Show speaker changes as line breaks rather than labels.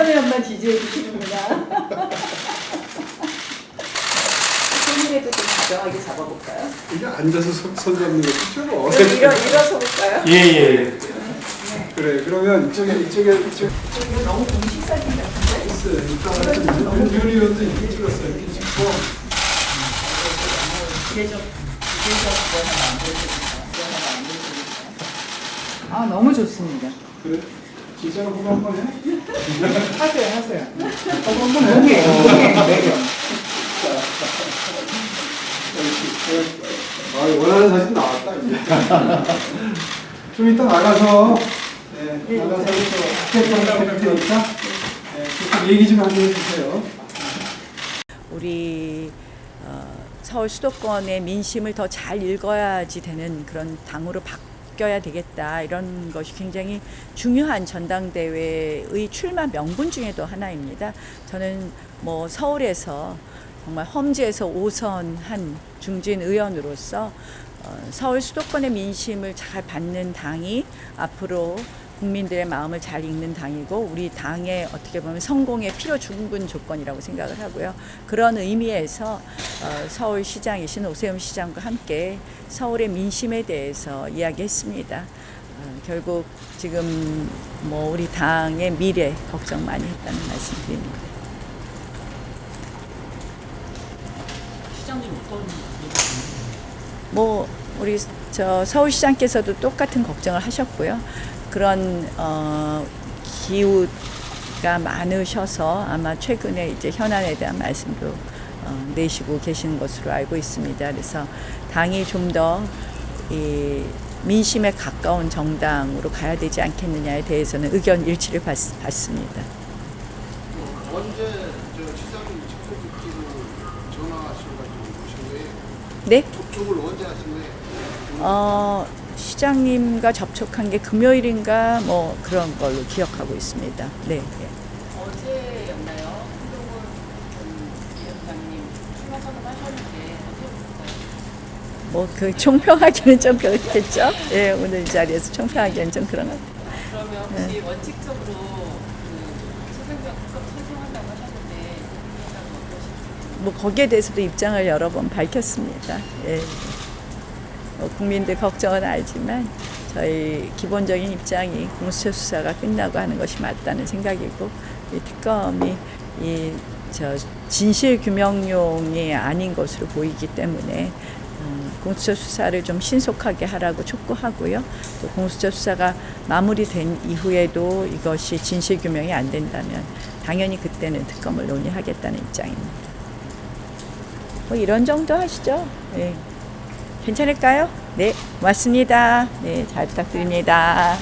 이상현을 지지해 주시는구나. 손이라도 좀 다정하게 잡아볼까요?
이게 앉아서 손, 손 잡는 것도 좀
그럼
어색해.
일어, 일어서 볼까요?
예, 예.
그래, 그러면 이쪽에, 이쪽에, 이쪽에.
이거 너무 공식 사진 같은데?
있어요. 이따가 좀 윤희원도 이렇게 찍었어요. 이렇게 찍고.
이게 좀, 이게 좀 그거 하나 안 보여주니까. 그거 하나 안 보여주니까. 아, 너무 좋습니다.
그래? 진짜로 그거 한번 해?
하세요, 하세요.
한번 해?
공예, 공예, 매력.
아, 원하는 사진 나왔다, 이제. 좀 이따 나가서, 네, 나가서 또 스태프랑 뵙니까 네, 계속 얘기 좀 한번 해주세요.
우리 어, 서울 수도권의 민심을 더 잘 읽어야지 되는 그런 당으로 바 뀌어야 되겠다 이런 것이 굉장히 중요한 전당대회의 출마 명분 중에도 하나입니다. 저는 뭐 서울에서 정말 험지에서 5선한 중진 의원으로서 어, 서울 수도권의 민심을 잘 받는 당이 앞으로 국민들의 마음을 잘 읽는 당이고 우리 당의 어떻게 보면 성공의 필요 충분 조건이라고 생각을 하고요. 그런 의미에서 어, 서울시장이신 오세훈 시장과 함께 서울의 민심에 대해서 이야기했습니다. 어, 결국 지금 뭐 우리 당의 미래 걱정 많이 했다는 말씀드립니다.
시장님 어떤
뭐 우리 저 서울시장께서도 똑같은 걱정을 하셨고요. 그런 어, 기후가 많으셔서 아마 최근에 이제 현안에 대한 말씀도 어, 내시고 계시는 것으로 알고 있습니다. 그래서 당이 좀 더 이 민심에 가까운 정당으로 가야 되지 않겠느냐에 대해서는 의견 일치를 받, 받습니다.
언제 저 시장님 접촉 듣기로 전화하셔가지고 오신 거예요?
네?
접촉을 언제 하신 거예요?
어, 시장님과 접촉한 게 금요일인가 뭐 그런 걸로 기억하고 있습니다. 네. 네.
어제였나요? 위원장님 출마 선언하셨는데 어제였어요?
뭐그 총평하기는 좀 그렇겠죠. 예, 오늘 이 자리에서 총평하기는 좀 그런 것 같아요.
그러면 혹시 원칙적으로 그 최승병 특검 찬성한다고 하셨는데?
뭐 거기에 대해서도 입장을 여러 번 밝혔습니다. 예. 뭐 국민들 걱정은 알지만 저희 기본적인 입장이 공수처 수사가 끝나고 하는 것이 맞다는 생각이고 이 특검이 이 저 진실 규명용이 아닌 것으로 보이기 때문에 음, 공수처 수사를 좀 신속하게 하라고 촉구하고요. 또 공수처 수사가 마무리된 이후에도 이것이 진실 규명이 안 된다면 당연히 그때는 특검을 논의하겠다는 입장입니다. 뭐 이런 정도 하시죠. 네. 괜찮을까요? 네, 고맙습니다. 네, 잘 부탁드립니다.